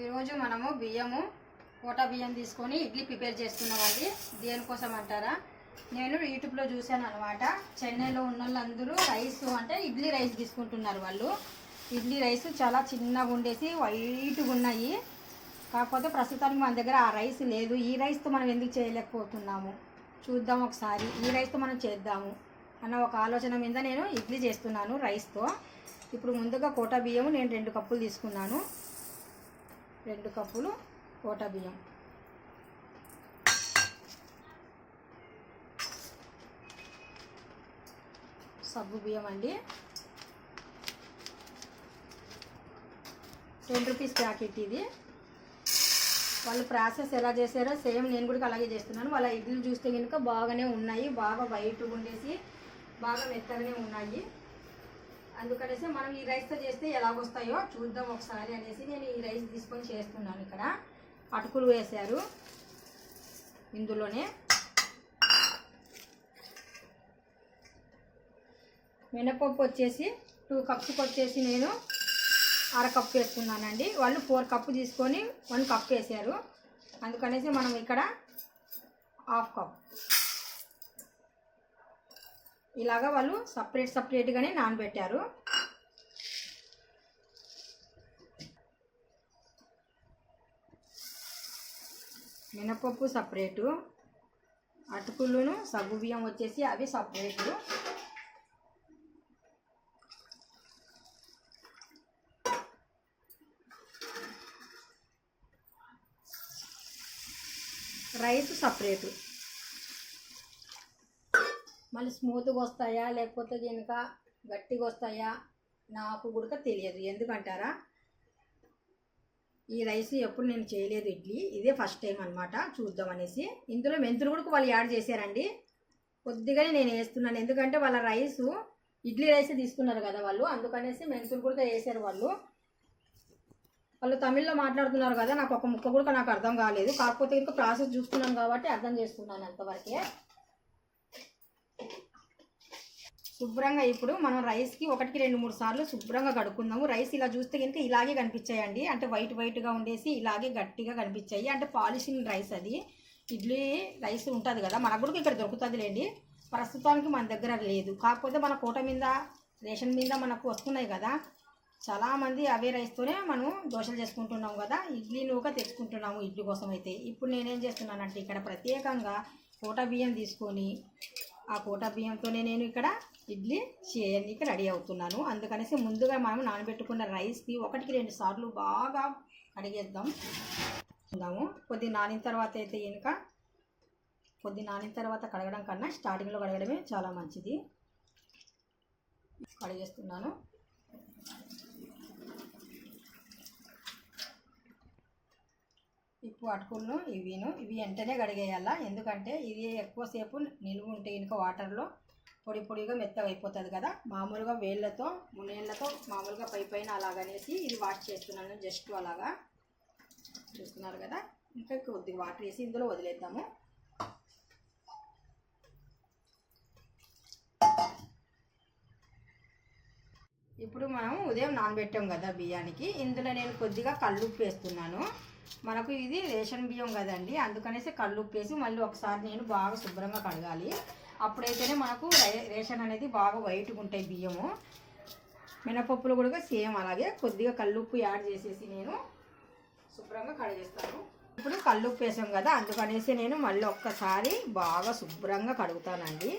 ఈరోజు మనము బియ్యము కోటా బియ్యం తీసుకొని ఇడ్లీ ప్రిపేర్ చేస్తున్నామండి. దేనికోసం అంటారా? నేను యూట్యూబ్లో చూశాను అనమాట చెన్నైలో ఉన్న వాళ్ళందరూ రైస్ అంటే ఇడ్లీ రైస్ తీసుకుంటున్నారు వాళ్ళు. ఇడ్లీ రైస్ చాలా చిన్నగా ఉండేసి వైట్గా ఉన్నాయి. కాకపోతే ప్రస్తుతానికి మన దగ్గర ఆ రైస్ లేదు. ఈ రైస్తో మనం ఎందుకు చేయలేకపోతున్నాము? చూద్దాం ఒకసారి. ఈ రైస్తో మనం చేద్దాము అన్న ఒక ఆలోచన మీద నేను ఇడ్లీ చేస్తున్నాను రైస్తో. ఇప్పుడు ముందుగా కోటా బియ్యం నేను రెండు కప్పులు తీసుకున్నాను. రెండు కప్పులు కోటా బియ్యం. సబ్బు బియ్యం అండి. టెన్ రూపీస్ ప్యాకెట్ ఇది. వాళ్ళు ప్రాసెస్ ఎలా చేశారో సేమ్ నేను కూడా అలాగే చేస్తున్నాను. వాళ్ళ ఇడ్లు చూస్తే కనుక బాగానే ఉన్నాయి. బాగా వైట్ ఉండేసి బాగా మెత్తగానే ఉన్నాయి. అందుకనేసి మనం ఈ రైస్తో చేస్తే ఎలాగొస్తాయో చూద్దాం ఒకసారి అనేసి నేను ఈ రైస్ తీసుకొని చేస్తున్నాను ఇక్కడ. అటుకులు వేశారు ఇందులోనే. మినపప్పు వచ్చేసి టూ కప్స్కి వచ్చేసి నేను అర కప్పు వేస్తున్నానండి. వాళ్ళు ఫోర్ కప్పు తీసుకొని వన్ కప్ వేసారు అందుకనేసి మనం ఇక్కడ హాఫ్ కప్ ఇలాగా వాళ్ళు సపరేట్ సపరేట్గానే నానబెట్టారు. మినపప్పు సపరేటు అటుకులను సగ్గు బియ్యం వచ్చేసి అవి సపరేటు. Rice separate. మళ్ళీ స్మూత్గా వస్తాయా లేకపోతే కనుక గట్టిగా వస్తాయా నాకు కూడా తెలియదు. ఎందుకంటారా? ఈ రైస్ ఎప్పుడు నేను చేయలేదు ఇడ్లీ. ఇదే ఫస్ట్ టైం అనమాట చూద్దాం అనేసి. ఇందులో మెంతులు కూడా వాళ్ళు యాడ్ చేశారండి. కొద్దిగానే నేను వేస్తున్నాను. ఎందుకంటే వాళ్ళ రైసు ఇడ్లీ రైస్ తీసుకున్నారు కదా వాళ్ళు. అందుకనేసి మెంతులు కూడా వేసారు వాళ్ళు. వాళ్ళు తమిళ్ళో మాట్లాడుతున్నారు కదా నాకు ఒక ముక్క కూడా నాకు అర్థం కాలేదు. కాకపోతే ఇంకా ప్రాసెస్ చూస్తున్నాను కాబట్టి అర్థం చేసుకున్నాను అంతవరకే. శుభ్రంగా ఇప్పుడు మనం రైస్కి ఒకటికి రెండు మూడు సార్లు శుభ్రంగా కడుక్కుందాము. రైస్ ఇలా చూస్తే కనుక ఇలాగే కనిపించాయండి. అంటే వైట్ వైట్గా ఉండేసి ఇలాగే గట్టిగా కనిపించాయి. అంటే పాలిషింగ్ రైస్ అది. ఇడ్లీ రైస్ ఉంటుంది కదా మనకు కూడా ఇక్కడ దొరుకుతుందిలేండి ప్రస్తుతానికి మన దగ్గర లేదు. కాకపోతే మన కోట మీద రేషన్ మీద మనకు వస్తున్నాయి కదా. చాలామంది అవే రైస్తోనే మనం దోశలు చేసుకుంటున్నాం కదా. ఇడ్లీ నూక తెచ్చుకుంటున్నాము ఇడ్లీ కోసం అయితే. ఇప్పుడు నేనేం చేస్తున్నానంటే ఇక్కడ ప్రత్యేకంగా కోట బియ్యం తీసుకొని ఆ కోట బియ్యంతోనే నేను ఇక్కడ ఇడ్లీ చేయడానికి రెడీ అవుతున్నాను. అందుకనేసి ముందుగా మనం నానబెట్టుకున్న రైస్కి ఒకటికి రెండు సార్లు బాగా కడిగేద్దాం. ఉందాము కొద్ది నానిన తర్వాత అయితే ఇంకా కొద్ది నానిన తర్వాత కడగడం కన్నా స్టార్టింగ్లో కడగడమే చాలా మంచిది. కడిగేస్తున్నాను. ఇప్పు అటుకులను ఇవిను. ఇవి వెంటనే కడిగేయాలా? ఎందుకంటే ఇది ఎక్కువసేపు నిలువ ఉంటే కనుక వాటర్లో పొడి పొడిగా మెత్తగా అయిపోతుంది కదా. మామూలుగా వేళ్ళతో మునేళ్ళతో మామూలుగా పై పైన అలాగనేసి ఇది వాష్ చేస్తున్నాను జస్ట్ అలాగా. చూస్తున్నారు కదా? ఇంకా కొద్దిగా వాటర్ వేసి ఇందులో వదిలేద్దాము. ఇప్పుడు మనం ఉదయం నానబెట్టాం కదా బియ్యానికి. ఇందులో నేను కొద్దిగా కళ్ళుప్పు వేస్తున్నాను. మనకు ఇది రేషన్ బియ్యం కదండి. అందుకనేసి కళ్ళుప్పు వేసి మళ్ళీ ఒకసారి నేను బాగా శుభ్రంగా కడగాలి. అప్పుడైతేనే మనకు రేషన్ అనేది బాగా వైట్గా ఉంటాయి బియ్యము. మినపప్పులు కూడా సేమ్ అలాగే. కొద్దిగా కల్లుప్పు యాడ్ చేసేసి నేను శుభ్రంగా కడిగేస్తాను ఇప్పుడు కల్లుప్పు వేసాం కదా అందుకనేసి నేను మళ్ళీ ఒక్కసారి బాగా శుభ్రంగా కడుగుతానండి.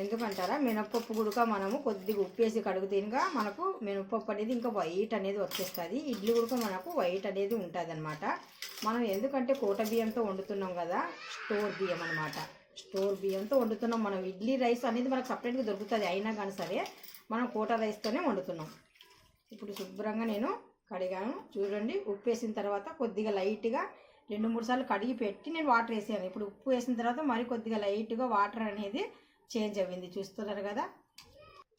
ఎందుకంటారా మినపప్పు గుడక మనము కొద్దిగా ఉప్పు వేసి కడుగుతేనుగా మనకు మినపప్పు అనేది ఇంకా వైట్ అనేది వచ్చేస్తుంది. ఇడ్లీ గుడక మనకు వైట్ అనేది ఉంటుంది అనమాట మనం ఎందుకంటే కోట బియ్యంతో వండుతున్నాం కదా స్టోర్ బియ్యం అనమాట స్టోర్ బియ్యంతో వండుతున్నాం. మనం ఇడ్లీ రైస్ అనేది మనకు సపరేట్గా దొరుకుతుంది. అయినా కానీ సరే మనం కోట రైస్తోనే వండుతున్నాం. ఇప్పుడు శుభ్రంగా నేను కడిగాను. చూడండి ఉప్పు వేసిన తర్వాత కొద్దిగా లైట్గా రెండు మూడు సార్లు కడిగి పెట్టి నేను వాటర్ వేసాను. ఇప్పుడు ఉప్పు వేసిన తర్వాత మరి కొద్దిగా లైట్గా వాటర్ అనేది చేంజ్ అయ్యింది చూస్తున్నారు కదా?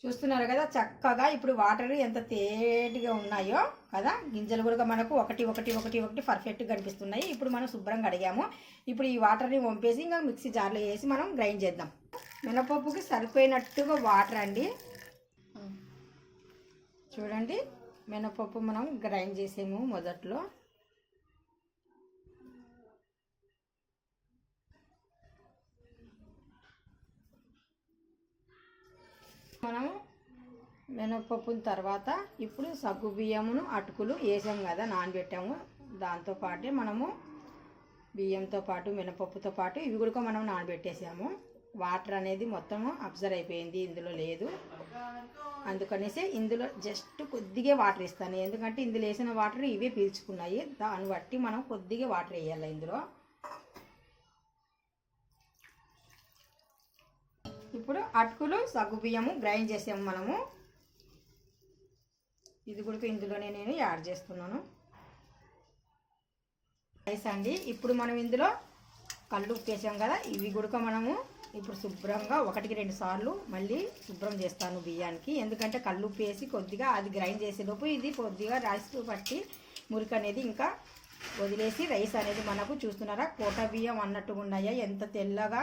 చూస్తున్నారు కదా చక్కగా ఇప్పుడు వాటర్ ఎంత తేటిగా ఉన్నాయో కదా? గింజలు కూడా మనకు ఒకటి ఒకటి ఒకటి ఒకటి పర్ఫెక్ట్గా కనిపిస్తున్నాయి. ఇప్పుడు మనం శుభ్రంగా అడిగాము. ఇప్పుడు ఈ వాటర్ని వంపేసి ఇంకా మిక్సీ జార్లో వేసి మనం గ్రైండ్ చేద్దాం. మినపప్పుకి సరిపోయినట్టుగా వాటర్ అండి. చూడండి మినపప్పు మనం గ్రైండ్ చేసాము మొదట్లో. మనము మినపప్పుని తర్వాత ఇప్పుడు సగ్గు బియ్యమును అటుకులు వేసాం కదా నానబెట్టాము. దాంతో పాటే మనము బియ్యంతో పాటు మినపప్పుతో పాటు ఇవి కూడా మనం నానబెట్టేసాము. వాటర్ అనేది మొత్తము అబ్జర్వ్ అయిపోయింది ఇందులో లేదు. అందుకనేసి ఇందులో జస్ట్ కొద్దిగా వాటర్ ఇస్తాను ఎందుకంటే ఇందులో వేసిన వాటర్ ఇవే పీల్చుకున్నాయి. దాన్ని బట్టి మనం కొద్దిగా వాటర్ వేయాలి ఇందులో. ఇప్పుడు అటుకులు సగ్గు బియ్యము గ్రైండ్ చేసాము మనము. ఇది కూడా ఇందులోనే నేను యాడ్ చేస్తున్నాను. రైస్ అండి. ఇప్పుడు మనం ఇందులో కళ్ళు ఉప్పేసాం కదా ఇవి కూడా మనము ఇప్పుడు శుభ్రంగా ఒకటికి రెండు సార్లు మళ్ళీ శుభ్రం చేస్తాను బియ్యానికి. ఎందుకంటే కళ్ళు ఉప్పేసి కొద్దిగా అది గ్రైండ్ చేసేలోపు ఇది కొద్దిగా రైస్ పట్టి మురికి అనేది ఇంకా వదిలేసి రైస్ అనేది మనకు చూస్తున్నారా కోట బియ్యం అన్నట్టుగా ఉన్నాయా ఎంత తెల్లగా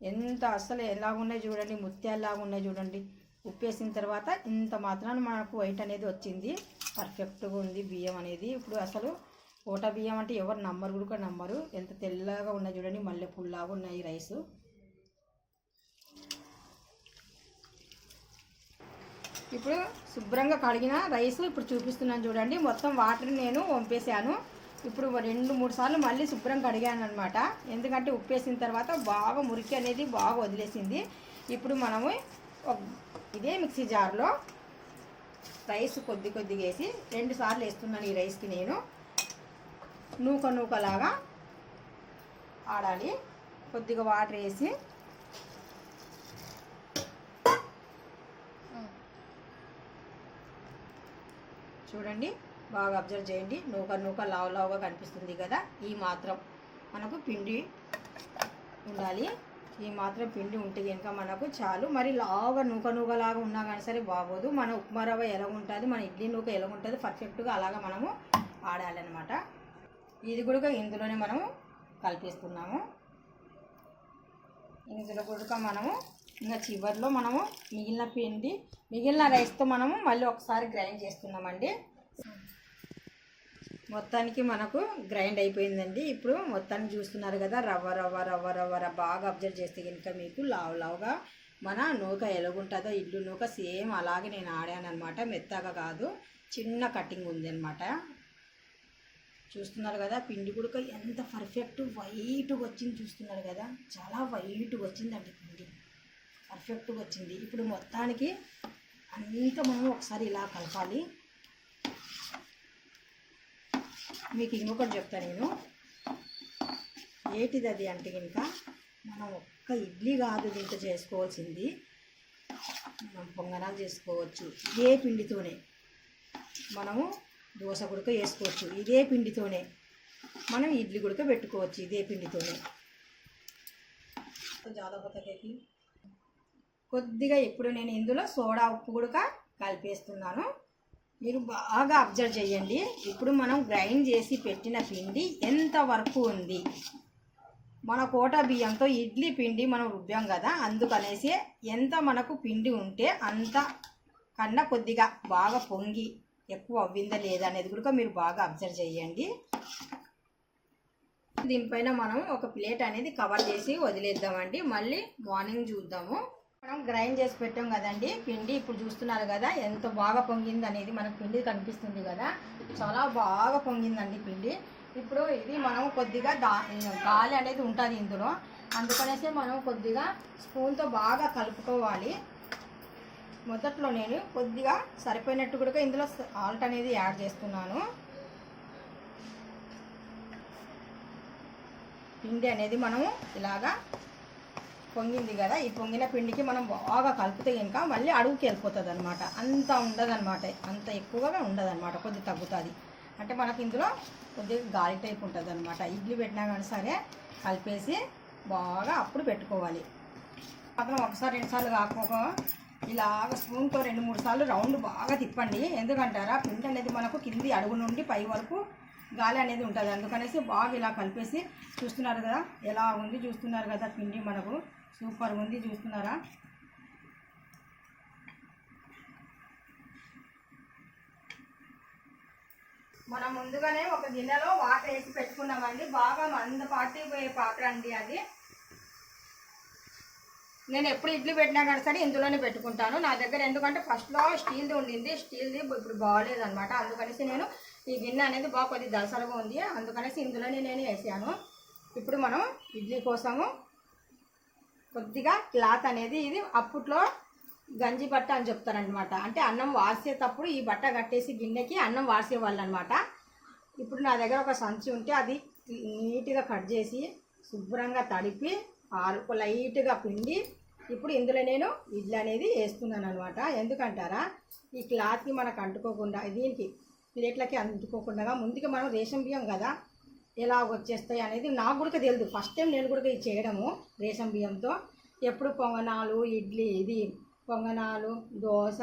ఎంత అసలు ఎలా ఉన్నాయి చూడండి ముత్యాల్లాగా ఉన్నాయి చూడండి. ఉప్పు వేసిన తర్వాత ఇంత మాత్రాన మనకు వైట్ అనేది వచ్చింది. పర్ఫెక్ట్గా ఉంది బియ్యం అనేది. ఇప్పుడు అసలు ఓట బియ్యం అంటే ఎవరు నమ్మరు కూడా నమ్మరు. ఎంత తెల్లగా ఉన్నాయి చూడండి మల్లెపూల్లాగా ఉన్నాయి రైస్. ఇప్పుడు శుభ్రంగా కడిగిన రైస్ ఇప్పుడు చూపిస్తున్నాను చూడండి. మొత్తం వాటర్ నేను వంపేశాను. ఇప్పుడు రెండు మూడు సార్లు మళ్ళీ శుభ్రం కడిగాను అనమాట ఎందుకంటే ఉప్పేసిన తర్వాత బాగా మురికి అనేది బాగా వదిలేసింది. ఇప్పుడు మనము ఇదే మిక్సీ జార్లో రైస్ కొద్ది కొద్దిగా వేసి రెండు సార్లు వేస్తున్నాను ఈ రైస్కి నేను. నూక నూకలాగా ఆడాలి. కొద్దిగా వాటర్ వేసి. చూడండి. బాగా అబ్జర్వ్ చేయండి. నూక నూక లావు లావుగా కనిపిస్తుంది కదా ఈ మాత్రం. మనకు పిండి ఉండాలి. ఈ మాత్రం పిండి ఉంటే కనుక మనకు చాలు. మరి లావుగా నూక నూకలాగా ఉన్నా కానీ సరే బాగోదు. మన ఉప్మా రవ్వ ఎలా ఉంటుంది మన ఇడ్లీ నూక ఎలా ఉంటుంది పర్ఫెక్ట్గా అలాగా మనము ఆడాలన్నమాట. ఇది కూడా ఇందులోనే మనము కల్పిస్తున్నాము. ఇందులో కూడా మనము ఇంకా చివరిలో మనము మిగిలిన పిండి మిగిలిన రైస్తో మనము మళ్ళీ ఒకసారి గ్రైండ్ చేస్తున్నామండి. మొత్తానికి మనకు గ్రైండ్ అయిపోయిందండి. ఇప్పుడు మొత్తాన్ని చూస్తున్నారు కదా రవ్వ రవ్వ రవ్వ రవ్వ బాగా అబ్జర్వ్ చేస్తే కనుక మీకు లావు లావుగా మన నూక ఎలాగుంటుందో ఇడ్లు నూక సేమ్ అలాగే నేను ఆడాను అనమాట మెత్తగా కాదు చిన్న కటింగ్ ఉంది అనమాట చూస్తున్నారు కదా పిండి కూడా ఎంత పర్ఫెక్ట్ వైట్గా వచ్చింది చూస్తున్నారు కదా. చాలా వైట్గా వచ్చిందండి పిండి. పర్ఫెక్ట్గా వచ్చింది. ఇప్పుడు మొత్తానికి అంతా మనం ఒకసారి ఇలా కలపాలి. మీకు ఇంకొకటి చెప్తాను నేను. ఏటిది అది అంటే కనుక మనం ఒక్క ఇడ్లీ కాదు దీంతో చేసుకోవాల్సింది. మనం పొంగనాలు చేసుకోవచ్చు. ఇదే పిండితోనే మనము దోశ గుడక వేసుకోవచ్చు. ఇదే పిండితోనే మనం ఇడ్లీ గుడక పెట్టుకోవచ్చు ఇదే పిండితోనే. జాలపతకి కొద్దిగా ఇప్పుడు నేను ఇందులో సోడా ఉప్పు గుడక కలిపేస్తున్నాను. మీరు బాగా అబ్జర్వ్ చేయండి. ఇప్పుడు మనం గ్రైండ్ చేసి పెట్టిన పిండి ఎంత వరకు ఉంది? మన కోట బియ్యంతో ఇడ్లీ పిండి మనం రుబ్బాం కదా అందుకనేసి ఎంత మనకు పిండి ఉంటే అంత కన్నా కొద్దిగా బాగా పొంగి ఎక్కువ అవ్విందా లేదా అనేది కూడా మీరు బాగా అబ్జర్వ్ చేయండి. దీనిపైన మనం ఒక ప్లేట్ అనేది కవర్ చేసి వదిలేద్దామండి. మళ్ళీ మార్నింగ్ చూద్దాము. మనం గ్రైండ్ చేసి పెట్టాం కదండి. పిండి ఇప్పుడు చూస్తున్నారు కదా ఎంత బాగా పొంగింది అనేది మనకు పిండి కనిపిస్తుంది కదా. చాలా బాగా పొంగిందండి పిండి. ఇప్పుడు ఇది మనం కొద్దిగా దా గాలి అనేది ఉంటుంది ఇందులో. అందుకనేసి మనం కొద్దిగా స్పూన్తో బాగా కలుపుకోవాలి. మొదట్లో నేను కొద్దిగా సరిపోయినట్టు కూడా ఇందులో ఆల్ట్ అనేది యాడ్ చేస్తున్నాను. పిండి అనేది మనము ఇలాగా పొంగింది కదా ఈ పొంగిన పిండికి మనం బాగా కలిపితే కనుక మళ్ళీ అడుగుకి వెళ్ళిపోతుంది అనమాట అంత ఉండదన్నమాట. అంత ఎక్కువగా ఉండదన్నమాట. కొద్ది తగ్గుతుంది. అంటే మనకి ఇందులో కొద్దిగా గాలి టైప్ ఉంటుంది అనమాట ఇడ్లీ పెట్టినా కానీ సరే కలిపేసి బాగా అప్పుడు పెట్టుకోవాలి. మాత్రం ఒకసారి రెండుసార్లు కాకపోక ఇలాగ స్పూన్తో రెండు మూడు సార్లు రౌండ్ బాగా తిప్పండి. ఎందుకంటారా? పిండి అనేది మనకు కింది అడుగు నుండి పై వరకు గాలి అనేది ఉంటుంది. అందుకనేసి బాగా ఇలా కలిపేసి చూస్తున్నారు కదా ఎలా ఉంది చూస్తున్నారు కదా పిండి మనకు. సూపర్ ఉంది చూస్తున్నారా? మనం ముందుగానే ఒక గిన్నెలో వాటర్ వేసి పెట్టుకున్నామండి. బాగా మందపాటి పాటిపోయే పాత్ర అండి అది. నేను ఎప్పుడు ఇడ్లీ పెట్టినా కానీ సరే ఇందులోనే పెట్టుకుంటాను. నా దగ్గర ఎందుకంటే ఫస్ట్లో స్టీల్ది ఉండింది. స్టీల్ది ఇప్పుడు బాగాలేదు అనమాట అందుకనేసి నేను ఈ గిన్నె అనేది బాగా కొద్దిగా దసలుగా ఉంది. అందుకనేసి ఇందులోనే నేను వేసాను. ఇప్పుడు మనం ఇడ్లీ కోసము కొద్దిగా క్లాత్ అనేది ఇది అప్పట్లో గంజి బట్ట అని చెప్తారనమాట అంటే అన్నం వాసేటప్పుడు ఈ బట్ట కట్టేసి గిన్నెకి అన్నం వాసేవాళ్ళు అనమాట ఇప్పుడు నా దగ్గర ఒక సంచి ఉంటే అది నీట్గా కట్ చేసి శుభ్రంగా తడిపి ఆరు లైట్గా పిండి ఇప్పుడు ఇందులో నేను ఇడ్లీ అనేది వేస్తున్నాను అనమాట ఎందుకంటారా? ఈ క్లాత్కి మనకు అంటుకోకుండా దీనికి ప్లేట్లకి అంటుకోకుండా ముందుగా మనం రేషన్ బియ్యం కదా ఎలా వచ్చేస్తాయి అనేది నాకు కూడా తెలియదు ఫస్ట్ టైం నేను కూడా ఇది చేయడము రేషన్ బియ్యంతో. ఎప్పుడు పొంగనాలు ఇడ్లీ ఇది పొంగనాలు దోశ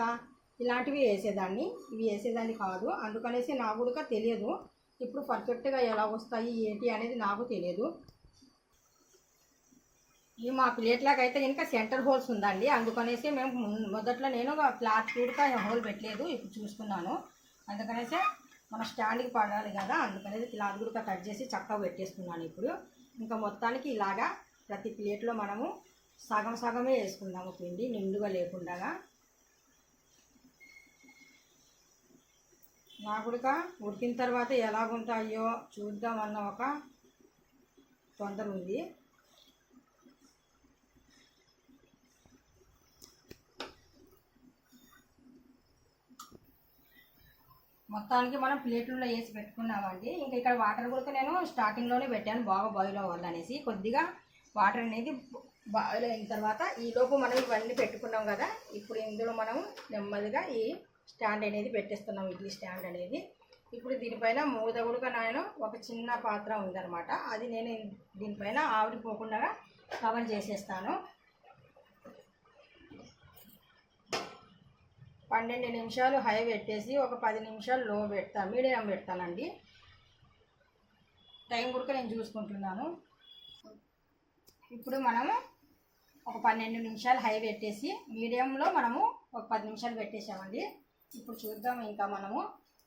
ఇలాంటివి వేసేదాన్ని. ఇవి వేసేదాన్ని కాదు. అందుకనేసి నాకు కూడా తెలియదు ఇప్పుడు పర్ఫెక్ట్గా ఎలా వస్తాయి ఏంటి అనేది నాకు తెలియదు ఈ మా ప్లేట్లాకి అయితే ఇంకా సెంటర్ హోల్స్ ఉందండి. అందుకనేసి మేము మొదట్లో నేను క్లాత్ కూడా హోల్ పెట్టలేదు. ఇప్పుడు చూసుకున్నాను. అందుకనేసి మన స్టాండ్కి పడాలి కదా అందుకనేసి ఇలా కూడా కట్ చేసి చక్కగా పెట్టేసుకున్నాను ఇప్పుడు. ఇంకా మొత్తానికి ఇలాగా ప్రతి ప్లేట్లో మనము సగం సగమే వేసుకుందాము పిండి నిండుగా లేకుండా నా ఉడికిన తర్వాత ఎలాగుంటాయో చూద్దామన్న ఒక తొందర ఉంది. మొత్తానికి మనం ప్లేట్లలో వేసి పెట్టుకున్నామండి. ఇంకా ఇక్కడ వాటర్ కూడా నేను స్టార్టింగ్లోనే పెట్టాను బాగా బాయిల్ అవ్వాలి అనేసి కొద్దిగా వాటర్ అనేది బాయిల్ అయిన తర్వాత ఈ లోపు మనం ఇవన్నీ పెట్టుకున్నాం కదా ఇప్పుడు ఇందులో మనం నెమ్మదిగా ఈ స్టాండ్ అనేది పెట్టేస్తున్నాం ఇడ్లీ స్టాండ్ అనేది. ఇప్పుడు దీనిపైన మూత ఉడక నేను ఒక చిన్న పాత్ర ఉందన్నమాట. అది నేను దీనిపైన ఆవిరిపోకుండా కవర్ చేసేస్తాను. పన్నెండు నిమిషాలు హై పెట్టేసి ఒక పది నిమిషాలు లో పెడతా మీడియం పెడతానండి. టైం కూడా నేను చూసుకుంటున్నాను. ఇప్పుడు మనము ఒక పన్నెండు నిమిషాలు హై పెట్టేసి మీడియంలో మనము ఒక పది నిమిషాలు పెట్టేసామండి ఇప్పుడు చూద్దాం ఇంకా మనము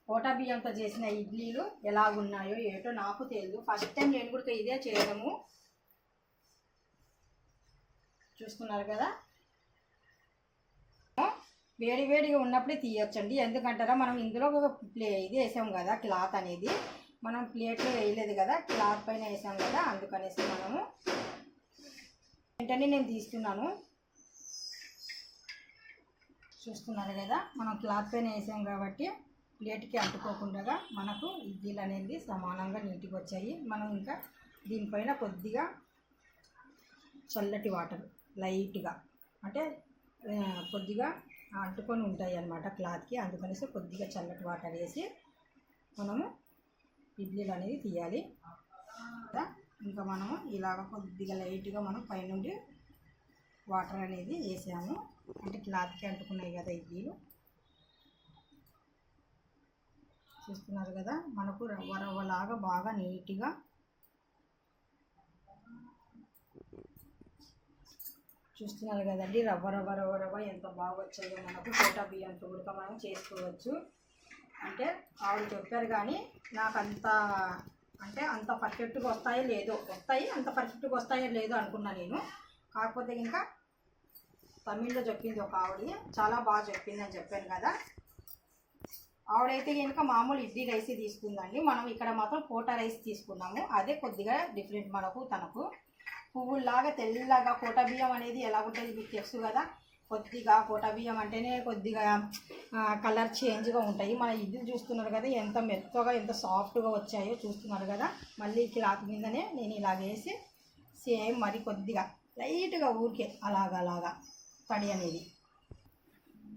కోటా బియ్యంతో చేసిన ఇడ్లీలు ఎలా ఉన్నాయో ఏటో నాకు తెలియదు. ఫస్ట్ టైం నేను కూడా ఇదే చేయడము. చూస్తున్నారు కదా? వేడి వేడిగా ఉన్నప్పుడే తీయొచ్చండి. ఎందుకంటారా మనం ఇందులో ఒక ప్లే ఇది వేసాం కదా క్లాత్ అనేది. మనం ప్లేట్లో వేయలేదు కదా క్లాత్ పైన వేసాం కదా అందుకనేసి మనము వెంటనే నేను తీస్తున్నాను. చూస్తున్నారు కదా మనం క్లాత్ పైన వేసాం కాబట్టి ప్లేట్కి అంటుకోకుండా మనకు ఇడ్లీలు అనేది సమానంగా నీట్గా వచ్చాయి. మనం ఇంకా దీనిపైన కొద్దిగా చల్లటి వాటర్ లైట్గా అంటే కొద్దిగా అంటుకొని ఉంటాయి అన్నమాట క్లాత్కి. అందుకనేసి కొద్దిగా చల్లటి వాటర్ వేసి మనము ఇడ్లీలు అనేది తీయాలి. ఇంకా మనము ఇలాగ కొద్దిగా లైట్గా మనం పైనుండి వాటర్ అనేది వేసాము. అంటే క్లాత్కి అంటుకున్నాయి కదా ఇడ్లీలు. చూస్తున్నారు కదా? మనకు రవ్వ రవ్వలాగా బాగా నీట్గా చూస్తున్నారు కదండి. రవ్వ రవ్వ రవ్వ రవ్వ ఎంత బాగా వచ్చాయో మనకు కోటా బియ్యంతో ఉడక మనం చేసుకోవచ్చు. అంటే ఆవిడ చెప్పారు కానీ నాకు అంత అంటే అంత పర్ఫెక్ట్గా వస్తాయో లేదో వస్తాయి అంత పర్ఫెక్ట్గా వస్తాయో లేదో అనుకున్నా నేను. కాకపోతే ఇంకా తమిళ్ళో చెప్పింది ఒక ఆవిడ. చాలా బాగా చెప్పింది అని చెప్పాను కదా. ఆవిడైతే కనుక మామూలు ఇడ్లీ రైస్ తీసుకుందండి. మనం ఇక్కడ మాత్రం కోటా రైస్ తీసుకున్నాము. అదే కొద్దిగా డిఫరెంట్ మనకు తనకు. పువ్వుల్లాగా తెల్లగా కోట బియ్యం అనేది ఎలా ఉంటుంది మీకు తెలుసు కదా? కొద్దిగా కోట బియ్యం అంటేనే కొద్దిగా కలర్ చేంజ్గా ఉంటాయి. మన ఇది చూస్తున్నారు కదా ఎంత మెత్తగా ఎంత సాఫ్ట్గా వచ్చాయో చూస్తున్నారు కదా? మళ్ళీ క్లాత్ మీదనే నేను ఇలాగేసి సేమ్ మరి కొద్దిగా లైట్గా ఊరికే అలాగా అలాగా తడి అనేది.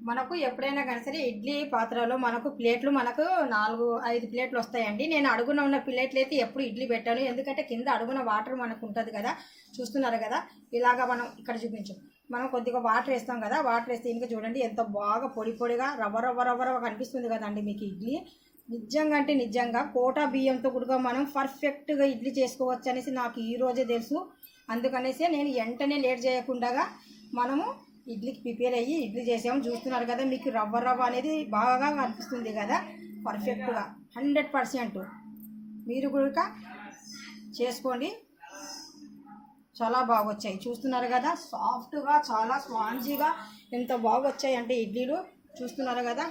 మనకు ఎప్పుడైనా కానీ సరే ఇడ్లీ పాత్రలో మనకు ప్లేట్లు మనకు నాలుగు ఐదు ప్లేట్లు వస్తాయండి. నేను అడుగున ఉన్న ప్లేట్లు అయితే ఎప్పుడు ఇడ్లీ పెట్టాను. ఎందుకంటే కింద అడుగున వాటర్ మనకు ఉంటుంది కదా. చూస్తున్నారు కదా. ఇలాగా మనం ఇక్కడ చూపించు. మనం కొద్దిగా వాటర్ వేస్తాం కదా. వాటర్ వేస్తే ఇంకా చూడండి ఎంత బాగా పొడి పొడిగా రవ్వ రవ్వ రవ్వ రవ్వ కనిపిస్తుంది కదండి మీకు ఇడ్లీ. నిజంగా అంటే నిజంగా కోటా బియ్యంతో కూడా మనం పర్ఫెక్ట్గా ఇడ్లీ చేసుకోవచ్చు అనేసి నాకు ఈ రోజే తెలుసు. అందుకనేసి నేను వెంటనే లేట్ చేయకుండా మనము ఇడ్లీకి ప్రిపేర్ అయ్యి ఇడ్లీ చేసాము చూస్తున్నారు కదా మీకు రవ్వ రవ్వ అనేది బాగా కనిపిస్తుంది కదా పర్ఫెక్ట్గా హండ్రెడ్ పర్సెంట్. మీరు కూడా చేసుకోండి. చాలా బాగా వచ్చాయి చూస్తున్నారు కదా సాఫ్ట్గా చాలా స్పాంజీగా ఎంత బాగా వచ్చాయి అంటే ఇడ్లీలు. చూస్తున్నారు కదా.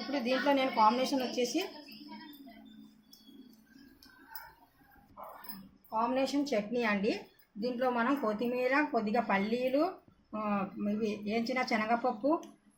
ఇప్పుడు దీంట్లో నేను కాంబినేషన్ వచ్చేసి కాంబినేషన్ చట్నీ అండి. దీంట్లో మనం కొత్తిమీర కొద్దిగా పల్లీలు ఇవి వేయించిన శనగపప్పు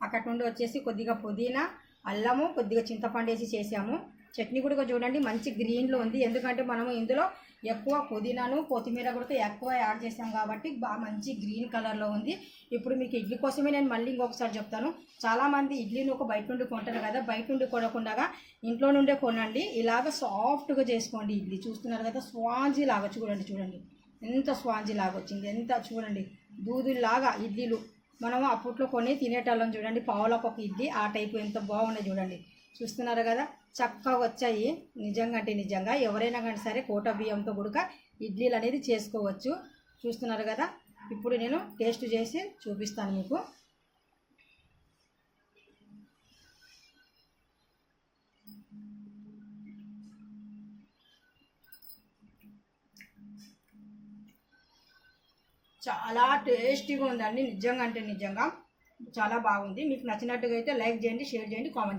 అక్కడి నుండి వచ్చేసి కొద్దిగా పుదీనా అల్లము కొద్దిగా చింతపండు వేసి చేసాము. చట్నీ కూడా చూడండి మంచి గ్రీన్లో ఉంది. ఎందుకంటే మనము ఇందులో ఎక్కువ పుదీనాను కొత్తిమీర కూడా ఎక్కువ యాడ్ చేసాం కాబట్టి బాగా మంచి గ్రీన్ కలర్లో ఉంది. ఇప్పుడు మీకు ఇడ్లీ కోసమే నేను మళ్ళీ ఇంకొకసారి చెప్తాను. చాలామంది ఇడ్లీని ఒక బయట నుండి కొంటారు కదా బయట నుండి కొనకుండా ఇంట్లో నుండే కొనండి. ఇలాగ సాఫ్ట్గా చేసుకోండి ఇడ్లీ. చూస్తున్నారు కదా స్వాంజీ లాగా చూడండి చూడండి. ఎంత స్వాంజీ లాగా వచ్చింది ఎంత చూడండి. దూదులాగా ఇడ్లీలు. మనం అప్పట్లో కొని తినేటోళ్ళం చూడండి పావులకు ఒక ఇడ్లీ ఆ టైపు ఎంత బాగున్నాయి చూడండి. చూస్తున్నారు కదా చక్కగా వచ్చాయి. నిజంగా అంటే నిజంగా ఎవరైనా కానీ సరే కోట బియ్యంతో కూడక ఇడ్లీలు అనేది చేసుకోవచ్చు. చూస్తున్నారు కదా ఇప్పుడు నేను టేస్ట్ చేసి చూపిస్తాను మీకు. చాలా టేస్టీగా ఉందండి నిజంగా అంటే నిజంగా. చాలా బాగుంది. మీకు నచ్చినట్టుగా అయితే లైక్ చేయండి షేర్ చేయండి కామెంట్